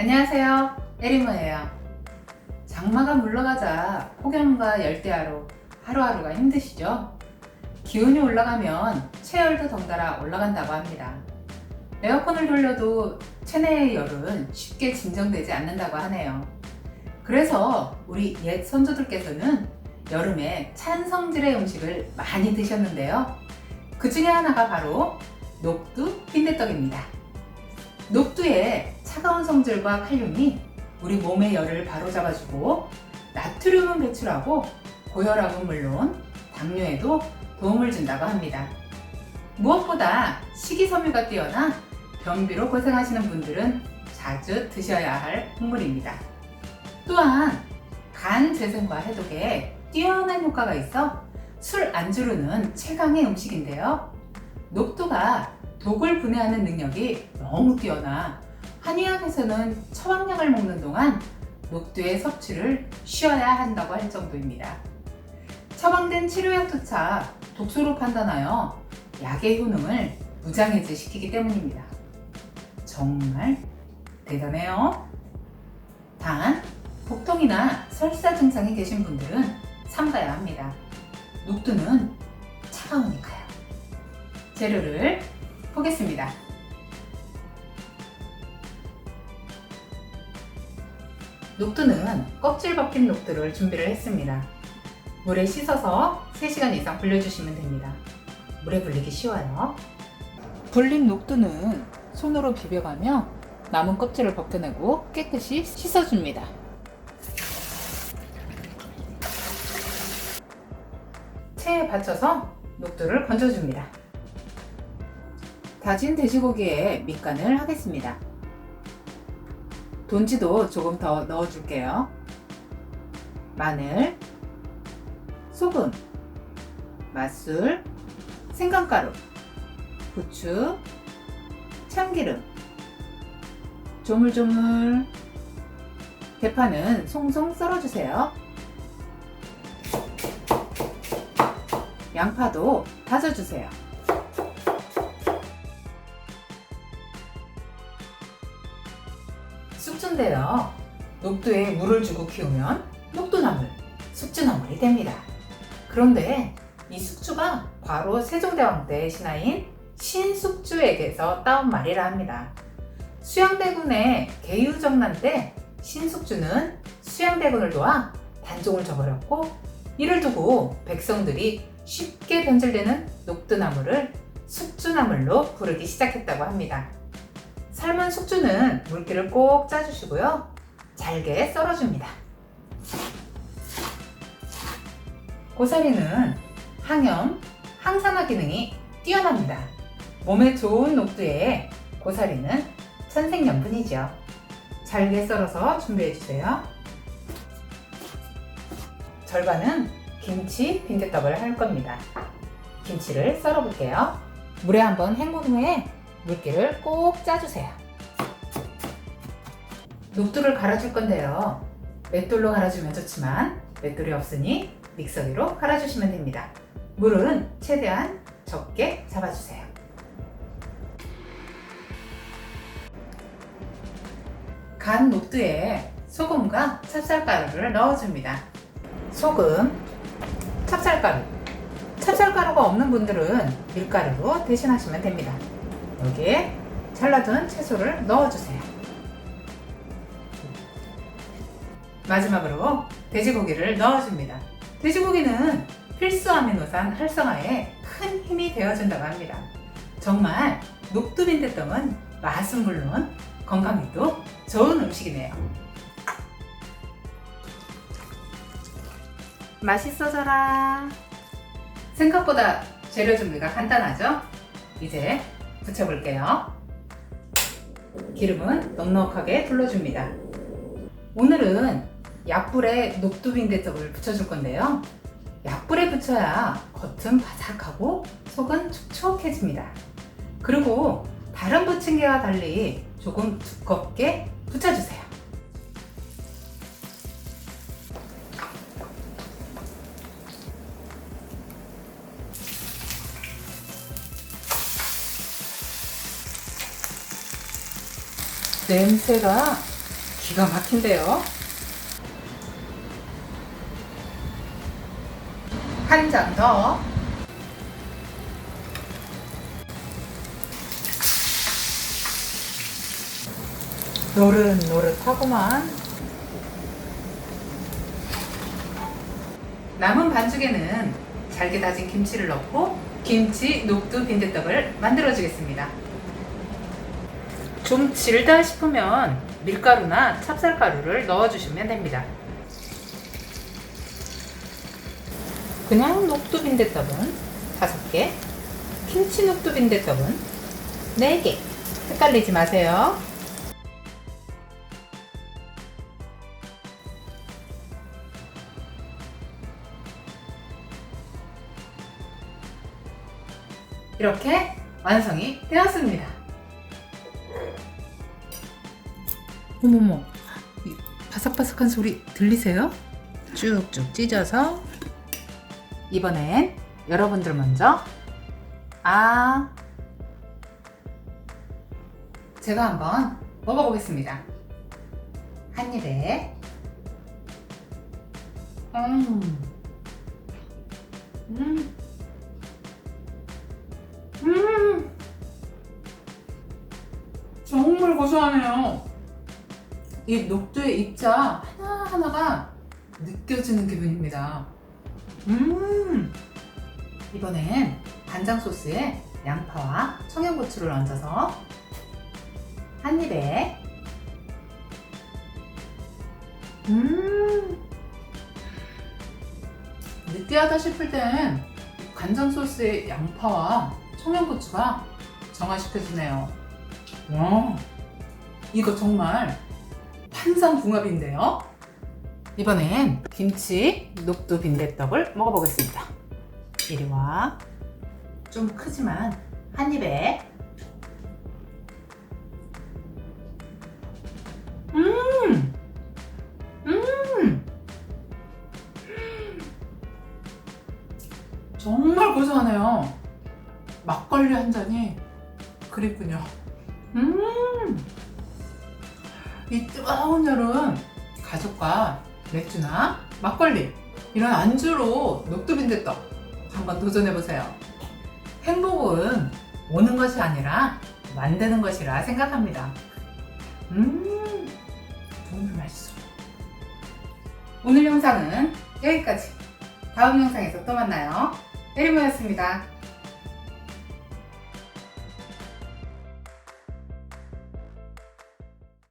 안녕하세요. 에리모예요. 장마가 물러가자 폭염과 열대야로 하루하루가 힘드시죠? 기온이 올라가면 체열도 덩달아 올라간다고 합니다. 에어컨을 돌려도 체내의 열은 쉽게 진정되지 않는다고 하네요. 그래서 우리 옛 선조들께서는 여름에 찬 성질의 음식을 많이 드셨는데요. 그 중에 하나가 바로 녹두 빈대떡입니다. 녹두의 차가운 성질과 칼륨이 우리 몸의 열을 바로잡아주고 나트륨은 배출하고 고혈압은 물론 당뇨에도 도움을 준다고 합니다. 무엇보다 식이섬유가 뛰어나 변비로 고생하시는 분들은 자주 드셔야 할 국물입니다. 또한 간 재생과 해독에 뛰어난 효과가 있어 술 안주로는 최강의 음식인데요. 녹두가 독을 분해하는 능력이 너무 뛰어나 한의학에서는 처방약을 먹는 동안 녹두의 섭취를 쉬어야 한다고 할 정도입니다. 처방된 치료약조차 독소로 판단하여 약의 효능을 무장해제 시키기 때문입니다. 정말 대단해요. 단, 복통이나 설사 증상이 계신 분들은 삼가야 합니다. 녹두는 차가우니까요. 재료를 보겠습니다. 녹두는 껍질 벗긴 녹두를 준비를 했습니다. 물에 씻어서 3시간 이상 불려주시면 됩니다. 물에 불리기 쉬워요. 불린 녹두는 손으로 비벼가며 남은 껍질을 벗겨내고 깨끗이 씻어줍니다. 체에 받쳐서 녹두를 건져줍니다. 다진 돼지고기에 밑간을 하겠습니다. 돈지도 조금 더 넣어줄게요. 마늘, 소금, 맛술, 생강가루, 부추, 참기름, 조물조물, 대파는 송송 썰어주세요. 양파도 다져주세요. 숙주인데요. 녹두에 물을 주고 키우면 녹두나물, 숙주나물이 됩니다. 그런데 이 숙주가 바로 세종대왕 때 신하인 신숙주에게서 따온 말이라 합니다. 수양대군의 개유정난 때 신숙주는 수양대군을 도와 단종을 저버렸고 이를 두고 백성들이 쉽게 변질되는 녹두나물을 숙주나물로 부르기 시작했다고 합니다. 삶은 숙주는 물기를 꼭 짜주시고요. 잘게 썰어줍니다. 고사리는 항염, 항산화 기능이 뛰어납니다. 몸에 좋은 녹두에 고사리는 천생연분이죠. 잘게 썰어서 준비해주세요. 절반은 김치 빈대떡을 할 겁니다. 김치를 썰어볼게요. 물에 한번 헹군 후에 물기를 꼭 짜주세요. 녹두를 갈아줄 건데요. 맷돌로 갈아주면 좋지만 맷돌이 없으니 믹서기로 갈아주시면 됩니다. 물은 최대한 적게 잡아주세요. 간 녹두에 소금과 찹쌀가루를 넣어줍니다. 소금, 찹쌀가루. 찹쌀가루가 없는 분들은 밀가루로 대신하시면 됩니다. 여기에 잘라둔 채소를 넣어주세요. 마지막으로 돼지고기를 넣어줍니다. 돼지고기는 필수 아미노산 활성화에 큰 힘이 되어준다고 합니다. 정말 녹두빈대떡은 맛은 물론 건강에도 좋은 음식이네요. 맛있어져라. 생각보다 재료 준비가 간단하죠? 이제 부쳐볼게요. 기름은 넉넉하게 둘러줍니다. 오늘은 약불에 녹두빈대떡을 부쳐줄 건데요. 약불에 부쳐야 겉은 바삭하고 속은 촉촉해집니다. 그리고 다른 부침개와 달리 조금 두껍게 부쳐주세요. 냄새가 기가 막힌데요. 한장 더. 노릇노릇하구만. 남은 반죽에는 잘게 다진 김치를 넣고 김치 녹두 빈대떡을 만들어 주겠습니다. 좀 질다 싶으면 밀가루나 찹쌀가루를 넣어주시면 됩니다. 그냥 녹두 빈대떡은 5개, 김치 녹두 빈대떡은 4개. 헷갈리지 마세요. 이렇게 완성이 되었습니다. 어머머, 이 바삭바삭한 소리 들리세요? 쭉쭉 찢어서 이번엔 여러분들 먼저 아 제가 한번 먹어보겠습니다. 한 입에 음, 음, 음, 정말 고소하네요. 이 녹두의 입자 하나하나가 느껴지는 기분입니다. 음! 이번엔 간장 소스에 양파와 청양고추를 얹어서 한 입에 음! 느끼하다 싶을 땐 간장 소스에 양파와 청양고추가 정화시켜주네요. 와, 이거 정말 환상궁합인데요. 이번엔 김치 녹두 빈대떡을 먹어보겠습니다. 이리 와. 좀 크지만 한 입에. 음, 음, 정말 고소하네요. 막걸리 한 잔이 그립군요. 음, 이 뜨거운 여름 가족과 맥주나 막걸리 이런 안주로 녹두빈대떡 한번 도전해 보세요. 행복은 오는 것이 아니라 만드는 것이라 생각합니다. 음, 정말 맛있어. 오늘 영상은 여기까지. 다음 영상에서 또 만나요. 에리모였습니다.